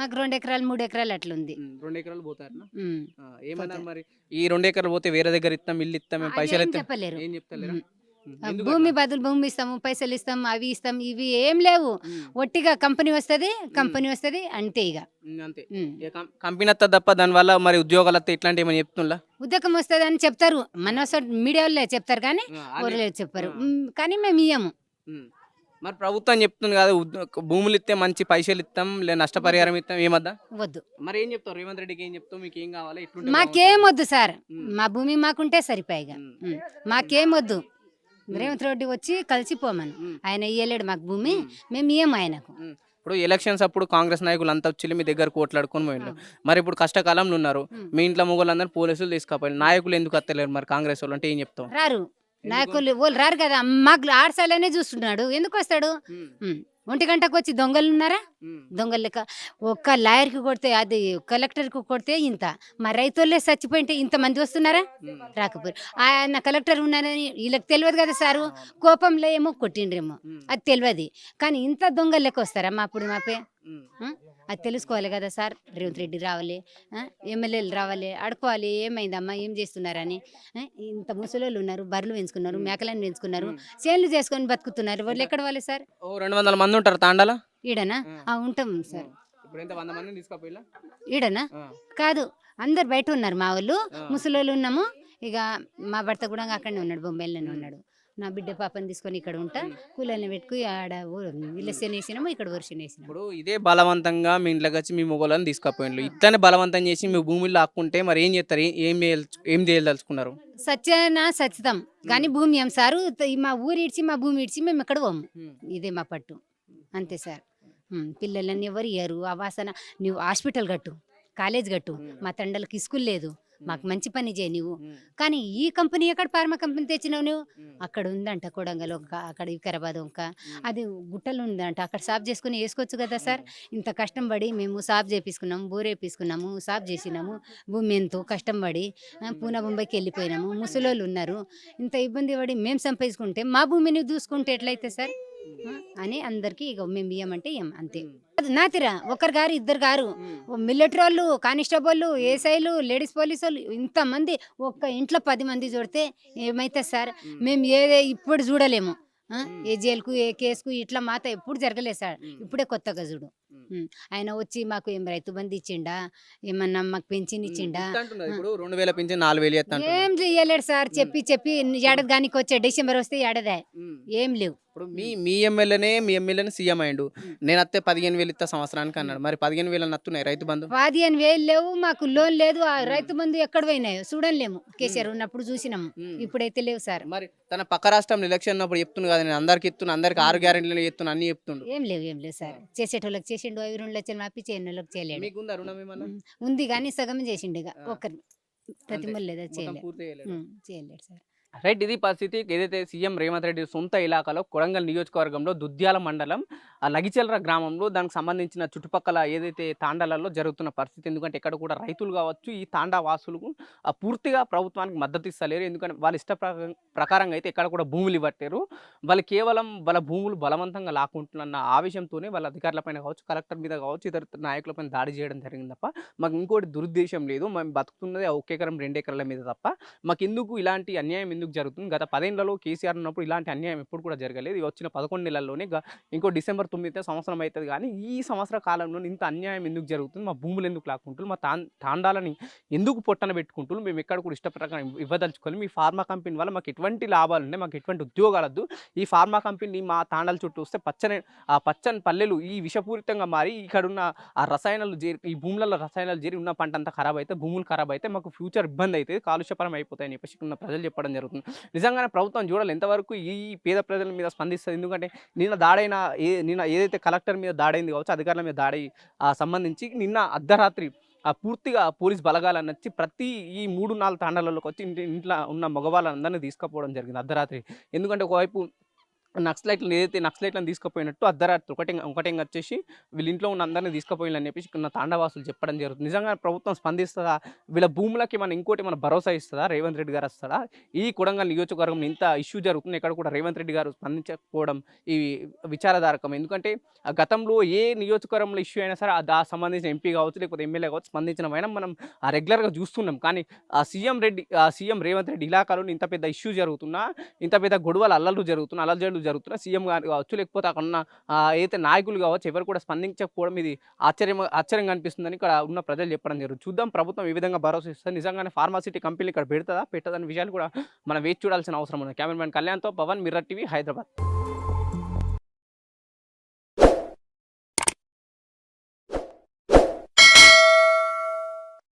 మాకు రెండు ఎకరాలు మూడు ఎకరాలు అట్లా ఉంది ఉమ్, రెండు ఎకరాలు పోతారు. మరి? ఈ రెండు ఎకరాలు పోతే వేరే దగ్గర ఇస్తాం ఇల్లు ఇస్తాం పైసలు చెప్పలేరు. ఏం చెప్తలేరా? భూమి? బదులు భూమి ఇస్తాము పైసలు ఇస్తాం అవి ఇస్తాం ఇవి ఏం లేవు. ఒట్టిగా కంపెనీ వస్తది కంపెనీ వస్తది అంతే ఇక అంతే. కంపెనీ వస్తా తప్ప దానివల్ల మరి ఉద్యోగాలు ఇట్లాంటి ఏమైనా చెప్తుందా ఉద్యోగం వస్తుంది అని చెప్తారు. మన మీడియా వాళ్ళే చెప్తారు కానీ ఊర్లో చెప్పారు. కానీ మేము ఇయ్యము. మరి ప్రభుత్వం చెప్తుంది కదా భూములు ఇస్తే మంచి పైసలు ఇస్తాం లేదా నష్టపరిహారం ఇస్తాం ఏమద్దా? వద్దు. మరి ఏం చెప్తావు రేవంత్ రెడ్డికి ఏం చెప్తావు? మీకు ఏం కావాలి? ఎట్లుంటే మాకేం వద్దు సార్. మా భూమి మాకుంటే సరిపోయిగా. ఉమ్. ఉమ్. మాకేం వద్దు. రేవంత్ రెడ్డి వచ్చి కలిసిపోమను. ఉమ్. ఆయన ఇయ్యలేడు మాకు భూమి. ఉమ్. మేము ఇయ్యము ఆయనకు. ఉమ్. ఇప్పుడు ఎలక్షన్స్ అప్పుడు కాంగ్రెస్ నాయకులు అంతా వచ్చి మీ దగ్గర కోట్లాడుకొని పోయిండు మరి ఇప్పుడు కష్టకాలంలో ఉన్నారు. ఉమ్. మీ ఇంట్లో మొగోళ్ళందరూ పోలీసులు తీసుకుపోయి నాయకులు ఎందుకు వస్తలేరు మరి కాంగ్రెస్ వాళ్ళు అంటే ఏం చెప్తావు? రారు. నాయకులు వాళ్ళు రారు కదా మాకు ఆడసాలనే చూస్తున్నాడు. ఎందుకు వస్తాడు. ఒంటి గంటకు వచ్చి దొంగలు ఉన్నారా. దొంగలు లెక్క. ఒక్క లాయర్కి కొడితే అది కలెక్టర్కి కొడితే ఇంత. మా రైతులే చచ్చిపోయింటే ఇంతమంది వస్తున్నారా. రాకపోయారు ఆయన కలెక్టర్ ఉన్నారని వీళ్ళకి తెలియదు కదా సారు. కోపంలో ఏమో కొట్టిండ్రేమో. అది తెలియదు. కానీ ఇంత దొంగలు లెక్క వస్తారా మా అప్పుడు మాపే? అది తెలుసుకోవాలి కదా సార్. రేవంత్ రెడ్డి రావాలి? ఎమ్మెల్యేలు రావాలి అడుకోవాలి ఏమైందమ్మా ఏం చేస్తున్నారని? ఇంత ముసలోళ్ళు ఉన్నారు బర్రెలు పెంచుకున్నారు మేకలను పెంచుకున్నారు. చేన్లు చేసుకొని బతుకుతున్నారు. వాళ్ళు ఎక్కడ వాళ్ళు సార్? రెండు వందల మంది ఉంటారు తాండాల? ఈడనా? ఉంటాం సార్. ఈడనా? కాదు అందరు బయట ఉన్నారు మా వాళ్ళు. ముసలోళ్ళు ఉన్నాము. ఇక మా భర్త కూడా అక్కడనే ఉన్నాడు బొంబాయిలోనే ఉన్నాడు. నా బిడ్డ పాపని తీసుకొని ఇక్కడ ఉంటా. కూలని పెట్టుకుని ఆడ విలసెన్ వేసినాము ఇక్కడ వర్షం వేసినాము ఇప్పుడు ఇదే బలవంతంగా మీ ఇంట్లోకి వచ్చి మీ మొగోళ్ళని తీసుకుపోయిండ్రు. ఇట్లనే బలవంతం చేసి మీ భూమిలో ఆక్కుంటే మరి ఏం చేస్తారు? ఏ- ఏం చేయదలుచు- ఏం చేయదలుచుకున్నారు? సత్యనా సత్యతం కానీ భూమి ఏం సారు? మా ఊరు ఇడ్చి మా భూమి ఇడ్చి మేము ఎక్కడ పోము. ఇదే మా పట్టు. అంతే సార్. ఉమ్, పిల్లలని ఎవరు ఇయ్యరు? ఆ వాసన నువ్వు హాస్పిటల్ కట్టు కాలేజ్ కట్టు. మా తండ్రులకి స్కూల్ లేదు. మాకు మంచి పని చేయి నువ్వు. కానీ ఈ కంపెనీ ఎక్కడ ఫార్మా కంపెనీ తెచ్చినావు నువ్వు? అక్కడ ఉందంట కొడంగల్ వంక అక్కడ వికారాబాద్ వంక అది గుట్టలు ఉందంట. అక్కడ సాఫ్ చేసుకుని వేసుకోవచ్చు కదా సార్? ఇంత కష్టం పడి మేము సాఫ్ చేపించుకున్నాము బోర్ వేపించుకున్నాము సాఫ్ చేసినాము. భూమి ఎంతో కష్టం పడి పూనా బొంబాయికి వెళ్ళిపోయినాము. ముసలోళ్ళు ఉన్నారు. ఇంత ఇబ్బంది పడి మేము సంపాదించుకుంటే మా భూమిని దూసుకుంటే ఎట్లయితే సార్? అని అందరికీ ఇక మేము ఇయ్యమంటే ఇయ్యం అంతే. నాతిరా ఒకరు గారు ఇద్దరు గారు. మిలిటరీ వాళ్ళు కానిస్టేబుల్ ఏసైలు లేడీస్ పోలీసు వాళ్ళు ఇంతమంది ఒక్క ఇంట్లో పది మంది చూడితే ఏమైతే సార్? మేము ఏ ఇప్పుడు చూడలేము? ఏ జైలుకు ఏ కేసుకు ఇట్లా మాత ఎప్పుడు జరగలేదు సార్. ఇప్పుడే కొత్తగా చూడు. ఆయన వచ్చి మాకు ఏం రైతు బంధు ఇచ్చిండా? ఏమన్నా మాకు పెన్షన్ ఇచ్చిండా? రెండు వేల నాలుగు వేలు. ఏం చెయ్యలేడు సార్. చెప్పి చెప్పి ఏడాది దానికి వచ్చే డిసెంబర్ వస్తే ఏడాదే. ఏం లేవు. ఇప్పుడు మీ మీ ఎమ్మెల్యేనే మీ ఎమ్మెల్యేనే సీఎం ఉమ్. నేను అత్తే పదిహేను వేలు ఇస్తా సంవత్సరానికి అన్నాడు. మరి పదిహేను వేలు నత్తున్నాయి రైతు బంధు? పదిహేను వేలు లేవు మాకు లోన్ లేదు. ఆ రైతు బంధు ఎక్కడ పోయినాయో చూడలేము. కేసీఆర్ ఉన్నప్పుడు చూసినాము. ఇప్పుడైతే లేవు సార్. మరి తన పక్క రాష్ట్రంలో ఎలక్షన్ ఉన్నప్పుడు చెప్తుంది కదా నేను అందరికి ఇస్తున్నా అందరికి ఆరు గ్యారెంటీలు చెప్తున్నా అన్ని చెప్తుండు. ఏం లేవు ఏం లేవు సార్. చేసేటోళ్ళకి చేసిండు అవి రెండు లక్షలు మాపి చేయని వాళ్ళకి చేయలేడు. ఉందా రుణం ఏమన్నా? ఉమ్. ఉంది కానీ సగం చేసిండు ఇక. ఆ. ఒక్కరు. ప్రతిమలు లేదా చేయలేదు చేయలేడు సార్. రైట్ ఇది పరిస్థితి ఏదైతే సీఎం రేవంత్ రెడ్డి సొంత ఇలాకాలో కొడంగల్ నియోజకవర్గంలో దుద్యాల మండలం లగిచెల్ర గ్రామంలో దానికి సంబంధించిన చుట్టుపక్కల ఏదైతే తాండాలలో జరుగుతున్న పరిస్థితి ఎందుకంటే ఇక్కడ కూడా రైతులు కావచ్చు ఈ తాండా వాసులకు ఆ పూర్తిగా ప్రభుత్వానికి మద్దతు ఇస్తలేరు. ఎందుకంటే వాళ్ళ ఇష్ట ప్రకారంగా అయితే ఇక్కడ కూడా భూములు ఇవ్వట్లేరు. వాళ్ళు కేవలం వాళ్ళ భూములు బలవంతంగా లాక్కుంటున్న ఆవేశంతోనే వాళ్ళ అధికారులపైన కావచ్చు కలెక్టర్ మీద కావచ్చు ఇతర నాయకులపైన దాడి చేయడం జరిగింది తప్ప మాకు ఇంకోటి దురుద్దేశం లేదు. మేము బతుకుతున్నది ఒక ఎకరం రెండు ఎకరాల మీద తప్ప మాకు ఎందుకు ఇలాంటి అన్యాయం ఎందుకు జరుగుతుంది? గత పదేళ్ళలో కేసీఆర్ ఉన్నప్పుడు ఇలాంటి అన్యాయం ఎప్పుడు కూడా జరగలేదు. ఇది వచ్చిన పదకొండు నెలల్లోనే ఇంకో డిసెంబర్ తొమ్మిదితే సంవత్సరం అవుతుంది కానీ ఈ సంవత్సర కాలంలో ఇంత అన్యాయం ఎందుకు జరుగుతుంది? మా భూములు ఎందుకు లాక్కుంటున్నారు మా తాన్ తాండాలని ఎందుకు పొట్టన పెట్టుకుంటున్నారు మేము ఎక్కడ కూడా ఇష్టప్రకారం ఇవ్వదలుచుకొని మీ ఫార్మా కంపెనీ వల్ల మాకు ఎటువంటి లాభాలు ఉన్నాయి? మాకు ఎటువంటి ఉద్యోగాలు వద్దు. ఈ ఫార్మా కంపెనీ మా తాండాల చుట్టూ వస్తే పచ్చని ఆ పచ్చని పల్లెలు ఈ విషపూరితంగా మారి ఇక్కడ ఉన్న ఆ రసాయనాలు చేరి ఈ భూములలో రసాయనాలు చేరి ఉన్న పంట అంతా ఖరాబ్ అయితే భూములు ఖరాబ్ అయితే మాకు ఫ్యూచర్ ఇబ్బంది అవుతుంది కాలుష్యపరం అయిపోతాయని చెప్పేసి ఉన్న ప్రజలు చెప్పడం జరుగుతుంది. నిజంగానే ప్రభుత్వం చూడాలి. ఎంతవరకు ఈ పేద ప్రజల మీద స్పందిస్తుంది. ఎందుకంటే నిన్న దాడైన ఏ నిన్న ఏదైతే కలెక్టర్ మీద దాడైంది కావచ్చు అధికారుల మీద దాడి సంబంధించి నిన్న అర్ధరాత్రి ఆ పూర్తిగా పోలీస్ బలగాలను వచ్చి ప్రతి ఈ మూడు నాలుగు తాండాలలోకి వచ్చి ఇంటి ఇంట్లో ఉన్న మగవాళ్ళందరినీ తీసుకుపోవడం జరిగింది అర్ధరాత్రి. ఎందుకంటే ఒకవైపు నక్సలైట్లను ఏదైతే నక్సలైట్లను తీసుకుపోయినట్టు అర్ధరాత్రి ఒకటి ఒకటి వచ్చేసి వీళ్ళ ఇంట్లో ఉన్న అందరినీ తీసుకుపోయిందని చెప్పేసి ఇక్కడ ఉన్న తాండవాసులు చెప్పడం జరుగుతుంది. నిజంగా ప్రభుత్వం స్పందిస్తుందా? వీళ్ళ భూములకి మన ఇంకోటి మన భరోసా ఇస్తుందా? రేవంత్ రెడ్డి గారు వస్తాడా? ఈ కొడంగల్ నియోజకవర్గం ఇంత ఇష్యూ జరుగుతుంది. ఇక్కడ కూడా రేవంత్ రెడ్డి గారు స్పందించకపోవడం ఈ విచారధారకం ఎందుకంటే ఆ గతంలో ఏ నియోజకవర్గంలో ఇష్యూ అయినా సరే దా సంబంధించిన ఎంపీ కావచ్చు లేకపోతే ఎమ్మెల్యే కావచ్చు స్పందించిన మనం ఆ రెగ్యులర్గా చూస్తున్నాం. కానీ ఆ సీఎం రెడ్డి ఆ సీఎం రేవంత్ రెడ్డి ఇలాకాలో ఇంత పెద్ద ఇష్యూ జరుగుతున్నా ఇంత పెద్ద గొడవలు అల్లలు జరుగుతున్నా అల్లజడులు జరుగుతున్నా సీఎం గారు కావచ్చు లేకపోతే అక్కడ ఉన్న ఏదైతే నాయకులు కావచ్చు ఎవరు కూడా స్పందించకపోవడం ఇది ఆశ్చర్యం ఆశ్చర్యంగా అనిపిస్తుందని ఇక్కడ ఉన్న ప్రజలు చెప్పడం జరుగుతుంది. చూద్దాం ప్రభుత్వం ఏ విధంగా భరోసా ఇస్తుంది. నిజంగానే ఫార్మాసిటీ కంపెనీలు ఇక్కడ పెడుతుందా? పెట్టదని విషయాలు కూడా మనం వేచి చూడాల్సిన అవసరం ఉంది కెమెరామెన్ కళ్యాణ్తో పవన్ మిర్రర్ టీవీ హైదరాబాద్.